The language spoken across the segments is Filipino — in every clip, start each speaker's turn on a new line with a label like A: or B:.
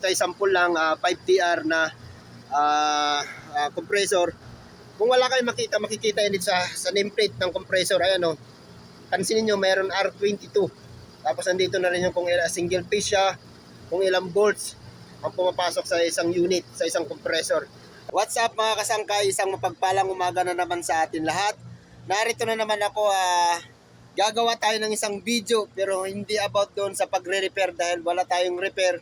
A: ito ay sample lang, ah, 5TR na ah, ah, compressor. Kung wala kayong makita, makikita dito sa, sa nameplate ng compressor. Ayan o. Pansinin nyo, mayroon R22. Tapos nandito na rin yung kung ilang single phase siya, kung ilang volts ang pumapasok sa isang unit, sa isang compressor. What's up mga kasangkay? Isang mapagpalang umaga na naman sa atin lahat. Narito na naman ako, ah, gagawa tayo ng isang video pero hindi about doon sa pagre-repair dahil wala tayong repair.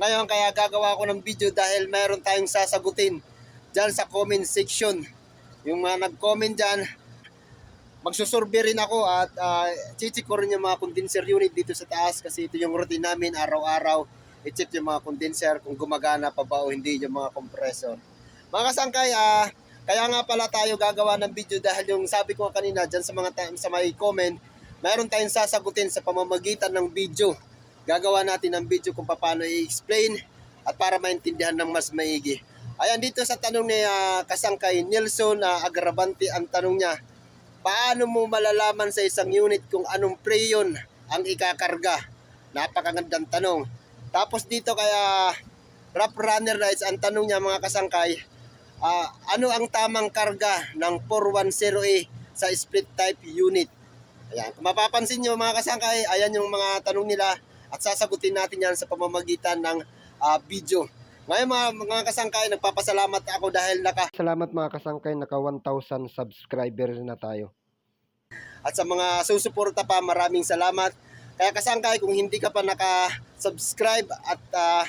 A: Ngayon kaya gagawa ako ng video dahil mayroon tayong sasagutin dyan sa comment section. Yung mga nag-comment dyan, magsusurvey rin ako at uh, chichik ko rin yung mga condenser unit dito sa taas kasi ito yung routine namin araw-araw. I-check yung mga condenser kung gumagana pa ba o hindi yung mga compressor. Mga kasangkay, ah, kaya nga pala tayo gagawa ng video dahil yung sabi ko kanina dyan sa mga ta- sa may comment, mayroon tayong sasagutin sa pamamagitan ng video. Gagawa natin ng video kung paano i-explain at para maintindihan ng mas maigi. Ayan dito sa tanong ni ah, kasangkay Nelson na Agravante ang tanong niya, paano mo malalaman sa isang unit kung anong preyon ang ikakarga? Napakagandang tanong. Tapos dito kaya Rap Runner Rides, ang tanong niya mga kasangkay, ah, ano ang tamang karga ng 410A sa split type unit? Ayan, kung mapapansin nyo mga kasangkay, ayan yung mga tanong nila at sasagutin natin yan sa pamamagitan ng ah, video. Ngayon mga, mga kasangkay, nagpapasalamat ako dahil naka... Salamat mga kasangkay, naka 1,000 subscribers na tayo. At sa mga susuporta pa, maraming salamat. Kaya kasangkay, kung hindi ka pa naka-subscribe at ah,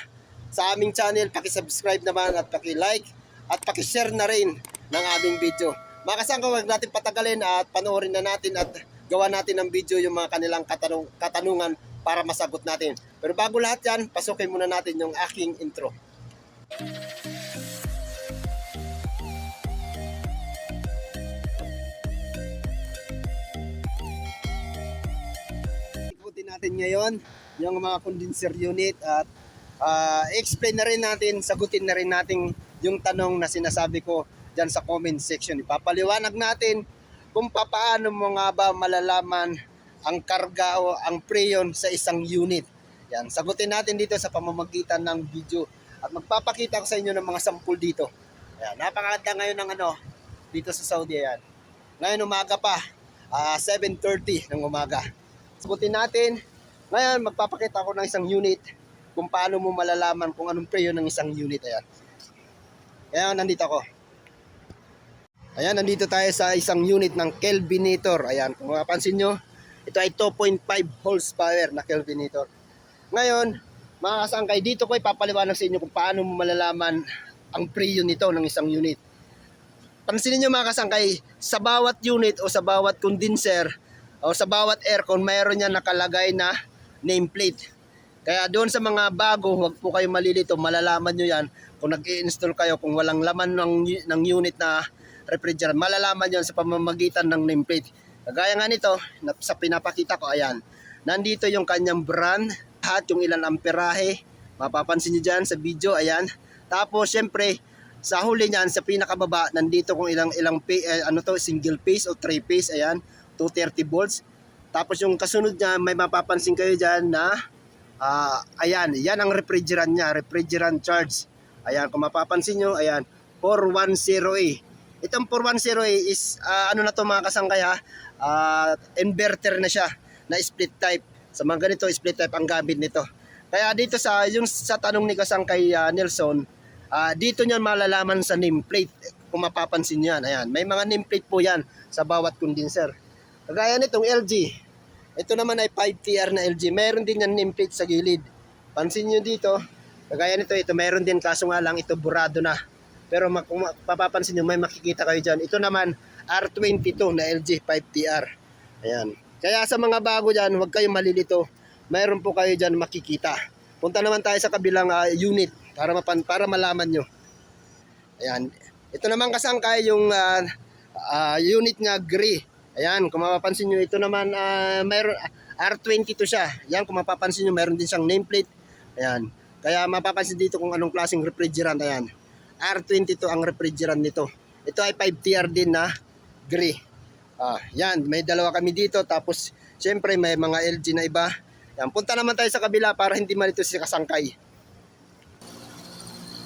A: sa aming channel, paki-subscribe naman at paki-like at paki-share na rin ng aming video. Mga kasangkay, huwag natin patagalin at panoorin na natin at gawa natin ng video yung mga kanilang katanung katanungan para masagot natin. Pero bago lahat yan, pasukin muna natin yung aking intro. Ikutin natin ngayon yung mga condenser unit at ah, explain na rin natin, sagutin na rin natin yung tanong na sinasabi ko dyan sa comment section. Ipapaliwanag natin kung papaano mo nga ba malalaman ang karga o ang preyon sa isang unit. Yan, sagutin natin dito sa pamamagitan ng video at magpapakita ko sa inyo ng mga sampul dito. Ayan, napakaganda ngayon ng ano dito sa Saudi yan. Ngayon umaga pa, ah, 7.30 ng umaga. Sagutin natin. Ngayon, magpapakita ko ng isang unit kung paano mo malalaman kung anong preyo ng isang unit. Ayan. Ayan, nandito ako. Ayan, nandito tayo sa isang unit ng Kelvinator. Ayan, kung mapapansin nyo, ito ay 2.5 horsepower na Kelvinator. Ngayon, mga kasangkay, dito ko ipapaliwanag sa inyo kung paano mo malalaman ang preyo nito ng isang unit. Pansinin nyo mga kasangkay, sa bawat unit o sa bawat condenser o sa bawat aircon, mayroon yan nakalagay na nameplate. Kaya doon sa mga bago, huwag po kayo malilito, malalaman nyo yan kung nag install kayo, kung walang laman ng, ng unit na refrigerant, malalaman yon sa pamamagitan ng nameplate. Kagaya nga nito, sa pinapakita ko, ayan, nandito yung kanyang brand, lahat yung ilang amperahe, mapapansin nyo dyan sa video, ayan. Tapos, syempre, sa huli niyan, sa pinakababa, nandito kung ilang, ilang, eh, ano to, single phase o three phase, ayan, 230 volts. Tapos yung kasunod niya, may mapapansin kayo dyan na, ah, ayan, yan ang refrigerant niya, refrigerant charge. Ayan, kung mapapansin nyo, ayan, 410A. Itong 410A is, ah, ano na to mga kasangkay ha, ah, inverter na siya, na split type. Sa mga ganito, split type ang gamit nito. Kaya dito sa, yung sa tanong ni kasangkay ah, Nelson, ah, dito niyan malalaman sa nameplate. Kung mapapansin niyo yan, ayan, may mga nameplate po yan sa bawat condenser. Kagaya nitong LG, ito naman ay 5TR na LG. Meron din yan nameplate sa gilid. Pansin nyo dito, kagaya nito, ito meron din kaso nga lang ito burado na. Pero kung ma- papapansin nyo, may makikita kayo dyan. Ito naman, R22 na LG 5TR. Ayan. Kaya sa mga bago dyan, huwag kayong malilito. Mayroon po kayo dyan makikita. Punta naman tayo sa kabilang ah, unit para, mapan para malaman nyo. Ayan. Ito naman kasangkay yung ah, ah, unit nga gray. Ayan, kung mapapansin nyo, ito naman, ah, mayroon, R22 siya. Ayan, kung mapapansin nyo, mayroon din siyang nameplate. Ayan. Kaya mapapansin dito kung anong klaseng refrigerant. Ayan. R22 ang refrigerant nito. Ito ay 5TR din na gray. Ah, yan, may dalawa kami dito. Tapos, syempre, may mga LG na iba. Yan, punta naman tayo sa kabila para hindi malito si kasangkay.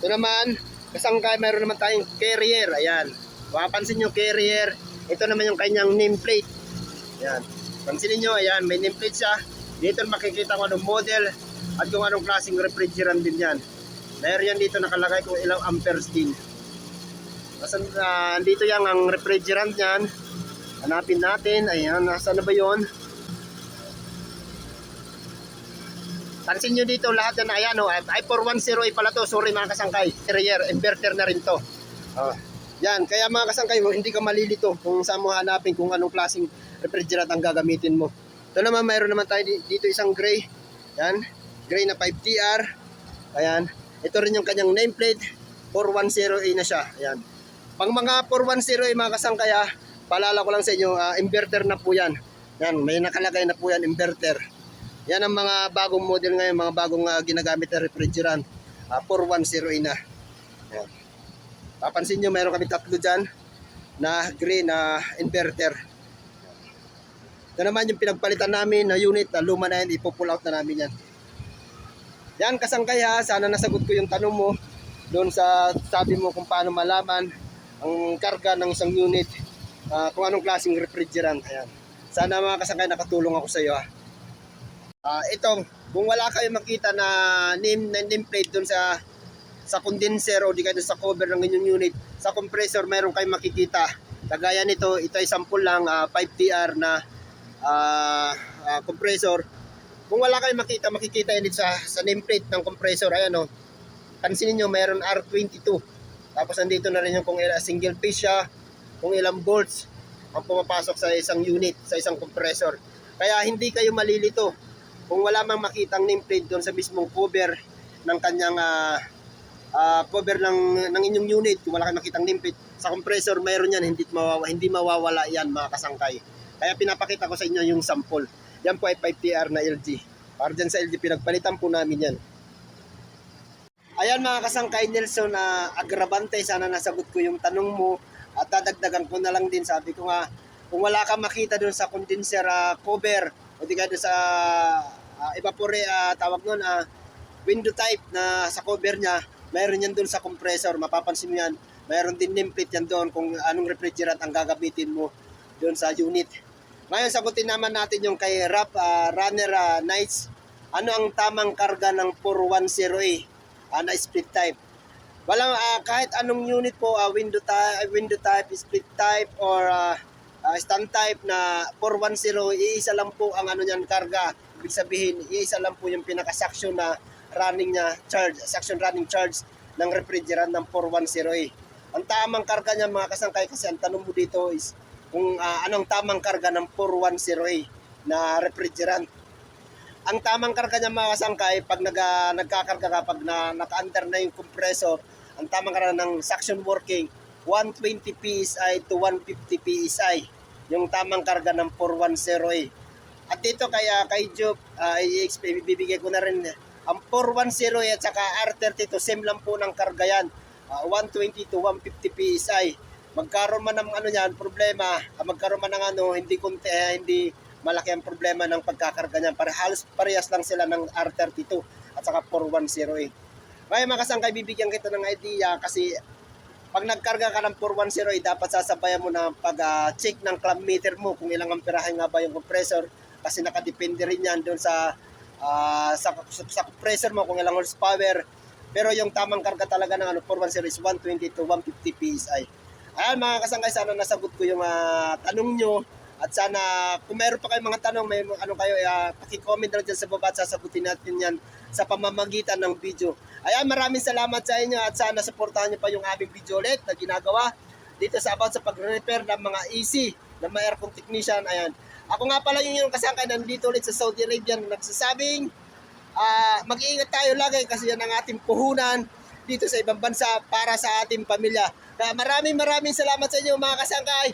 A: Ito naman, kasangkay mayroon naman tayong carrier. Ayan. Mapapansin nyo carrier. Ito naman yung kanyang nameplate. Ayan. Pansinin nyo, ayan, may nameplate siya. Dito makikita kung anong model at kung anong klaseng refrigerant din yan. Meron yan dito nakalagay kung ilang amperes din. Asan, uh, dito yan ang refrigerant niyan. Hanapin natin. Ayan, nasa na ba yun? Pansin nyo dito lahat yan. Ayan, oh, I410A pala to. Sorry mga kasangkay. Carrier, inverter na rin to. Oh. Yan, kaya mga kasangkay mo, hindi ka malilito kung saan mo hanapin kung anong klaseng refrigerant ang gagamitin mo. Ito naman, mayroon naman tayo di- dito isang gray. Yan, gray na 5TR. Ayan, ito rin yung kanyang nameplate. 410A na siya. Ayan. Pang mga 410A mga kasangkaya, paalala ko lang sa inyo, ah, inverter na po yan. Yan, may nakalagay na po yan, inverter. Yan ang mga bagong model ngayon, mga bagong ah, ginagamit na refrigerant. Ah, 410A na. Yan. Papansin nyo, mayroon kami tatlo dyan na green na inverter. Ito naman yung pinagpalitan namin na unit na luma na yan, ipo-pull out na namin yan. Yan, kasangkay sana nasagot ko yung tanong mo doon sa sabi mo kung paano malaman ang karga ng isang unit, ah, kung anong klaseng refrigerant. Ayan. Sana mga kasangkay nakatulong ako sa iyo. Ah, ito, kung wala kayo makita na name na nameplate doon sa sa condenser o di kaya doon sa cover ng inyong unit, sa compressor meron kayong makikita. Kagaya nito, ito ay sample lang ah, 5TR na ah, ah, compressor. Kung wala kayong makita, makikita dito sa, sa nameplate ng compressor. Ayan o. Pansinin nyo, mayroon R22. Tapos nandito na rin yung kung ilang single phase siya, kung ilang volts ang pumapasok sa isang unit, sa isang compressor. Kaya hindi kayo malilito kung wala mang makitang nameplate doon sa mismong cover ng kanyang ah, ah, cover ng, ng inyong unit, kung wala kayong makitang nameplate, sa compressor mayroon yan, hindi, mawawa, hindi mawawala yan mga kasangkay. Kaya pinapakita ko sa inyo yung sample. Yan po ay 5TR na LG. Para dyan sa LG, pinagpalitan po namin yan. Ayan mga kasangkay Nelson na agrabante, sana nasagot ko yung tanong mo at dadagdagan ko na lang din. Sabi ko nga kung wala kang makita doon sa condenser ah, cover o di ka doon sa ah, evapore ah, tawag nun ah, window type na sa cover niya mayroon yan doon sa compressor. Mapapansin mo yan. Mayroon din nameplate yan doon kung anong refrigerant ang gagamitin mo doon sa unit. Ngayon sagutin naman natin yung kay Rap ah, Runner ah, Nights ano ang tamang karga ng 410A ah, na split type Walang ah, kahit anong unit po, ah, window type, window type, split type or ah, ah, stand type na 410, iisa lang po ang ano niyan karga. Ibig sabihin, iisa lang po yung pinaka-suction na running niya charge, suction running charge ng refrigerant ng 410A. Ang tamang karga niya mga kasangkay kasi ang tanong mo dito is kung ah, anong tamang karga ng 410A na refrigerant ang tamang karga niya mga kasangkay, pag nag, nagkakarga ka, pag na, naka-under na yung compressor, ang tamang karga ng suction working, 120 PSI to 150 PSI. Yung tamang karga ng 410A. At dito kaya kay Job, uh, ibibigay ko na rin, ang 410A at saka R32, same lang po ng karga yan. Ah, 120 to 150 PSI. Magkaroon man ng ano yan, problema, ah, magkaroon man ng ano, hindi konti, eh, hindi malaki ang problema ng pagkakarga niyan. Para halos parehas lang sila ng R32 at saka 410A. Ngayon mga kasangkay, bibigyan kita ng idea kasi pag nagkarga ka ng 410A, dapat sasabayan mo na pag-check ng clamp meter mo kung ilang amperahe nga ba yung compressor kasi nakadepende rin yan doon sa, ah, sa, sa, sa compressor mo kung ilang horsepower. Pero yung tamang karga talaga ng ano, 410 is 120 to 150 PSI. Ayan mga kasangkay, sana nasagot ko yung ah, tanong nyo. At sana, kung meron pa kayong mga tanong, may mga ano kayo, uh, pakicomment lang dyan sa baba at sasagutin natin yan sa pamamagitan ng video. Ayan, maraming salamat sa inyo at sana supportahan nyo pa yung aming video ulit na ginagawa dito sa about sa pag-repair ng mga AC ng mga aircon technician. Ayan. Ako nga pala yung yung kasangkay nandito ulit sa Saudi Arabia na nagsasabing ah mag-iingat tayo lagi kasi yan ang ating puhunan dito sa ibang bansa para sa ating pamilya. Kaya maraming maraming salamat sa inyo mga kasangkay.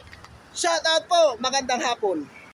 A: Shout out po! Magandang hapon!